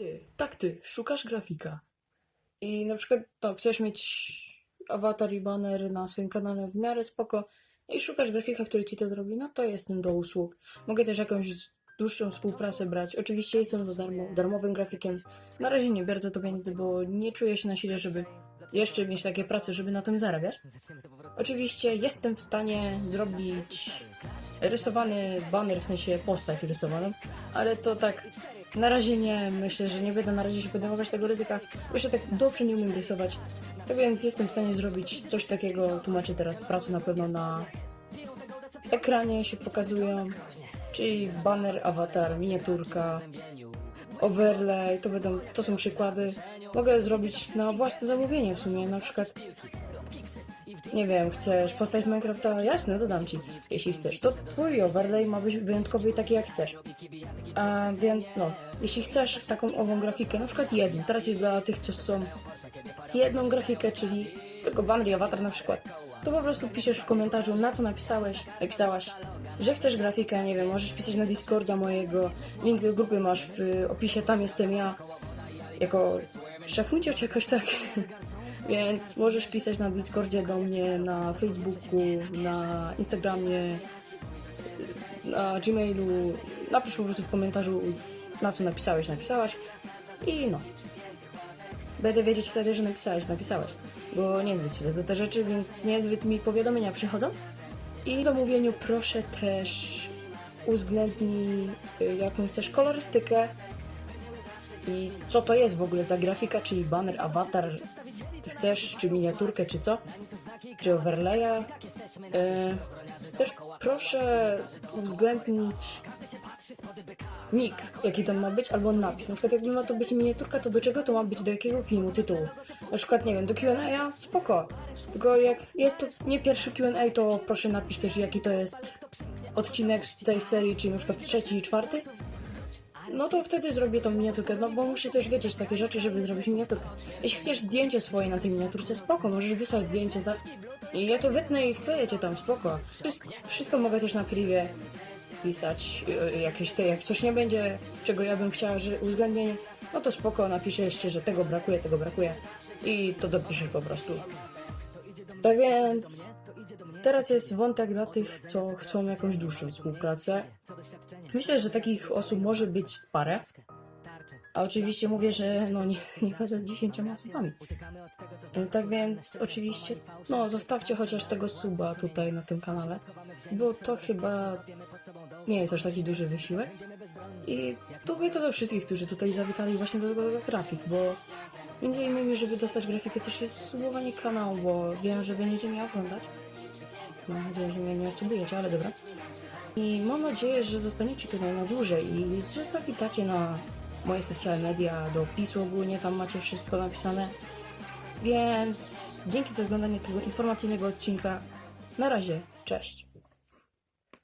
Ty, tak ty, szukasz grafika. I na przykład, tak, chcesz mieć awatar i banner na swoim kanale w miarę spoko i szukasz grafika, który ci to zrobi, no to jestem do usług. Mogę też jakąś dłuższą współpracę brać. Oczywiście jestem za darmo, darmowym grafikiem. Na razie nie za to pieniędzy, bo nie czuję się na sile, żeby jeszcze mieć takie prace, żeby na tym zarabiać. Oczywiście jestem w stanie zrobić rysowany banner, w sensie postać rysowaną, ale to tak na razie nie, myślę, że nie będę na razie się podejmować tego ryzyka, jeszcze tak dobrze nie umiem rysować. Tak więc jestem w stanie zrobić coś takiego, tłumaczę teraz pracę na pewno na ekranie się pokazują, czyli banner, awatar, miniaturka, overlay, to będą, to są przykłady. Mogę zrobić na własne zamówienie w sumie, na przykład nie wiem, chcesz postać z Minecrafta? Jasne, dodam ci. Jeśli chcesz, to twój overlay ma być wyjątkowy i taki jak chcesz. A więc no, jeśli chcesz taką ową grafikę, na przykład jedną, teraz jest dla tych, co są jedną grafikę, czyli tylko banner i awatar na przykład, to po prostu piszesz w komentarzu, na co napisałeś, napisałaś, że chcesz grafikę, nie wiem, możesz pisać na Discorda mojego, link do grupy masz w opisie, tam jestem ja, jako szefuncio czy jakoś tak. Więc możesz pisać na Discordzie do mnie, na Facebooku, na Instagramie, na Gmailu. Napisz po prostu w komentarzu, na co napisałeś, napisałaś. I no. Będę wiedzieć wtedy, że napisałeś, napisałeś. Bo niezbyt śledzę te rzeczy, więc niezbyt mi powiadomienia przychodzą. I w zamówieniu proszę też uwzględnij, y, jaką chcesz kolorystykę i co to jest w ogóle za grafika, czyli banner, awatar, ty chcesz, czy miniaturkę, czy co? Czy overlaya? E, też proszę uwzględnić nick, jaki to ma być, albo napis. Na przykład jakby ma to być miniaturka, to do czego to ma być, do jakiego filmu, tytułu? Na przykład, nie wiem, do Q&A, spoko. Tylko jak jest to nie pierwszy Q&A, to proszę napisz też, jaki to jest odcinek z tej serii, czyli na przykład trzeci i czwarty. No to wtedy zrobię tą miniaturkę, no bo muszę też wiedzieć takie rzeczy, żeby zrobić miniaturkę. Jeśli chcesz zdjęcie swoje na tej miniaturce, spoko, możesz wysłać zdjęcie za... I ja to wytnę i wkleję cię tam, spoko. Wszystko, wszystko mogę też na privie pisać, y, jakieś te, jak coś nie będzie, czego ja bym chciała, że uwzględnienie, no to spoko, napiszę jeszcze, że tego brakuje, tego brakuje i to dopiszesz po prostu. Tak więc... Teraz jest wątek dla tych, co chcą jakąś dłuższą współpracę. Myślę, że takich osób może być z parę. A oczywiście mówię, że no nie, nie chodzę z 10 osobami. Tak więc oczywiście, no zostawcie chociaż tego suba tutaj na tym kanale, bo to chyba nie jest aż taki duży wysiłek. I mówię to do wszystkich, którzy tutaj zawitali właśnie do tego grafik, bo między innymi, żeby dostać grafikę też jest subowanie kanału, bo wiem, że będziecie mnie oglądać. Mam nadzieję, że mnie nie odsubujecie, ale dobra. I mam nadzieję, że zostaniecie tutaj na dłużej i że zawitacie na moje socjalne media, do opisu ogólnie, tam macie wszystko napisane. Więc dzięki za oglądanie tego informacyjnego odcinka. Na razie, cześć.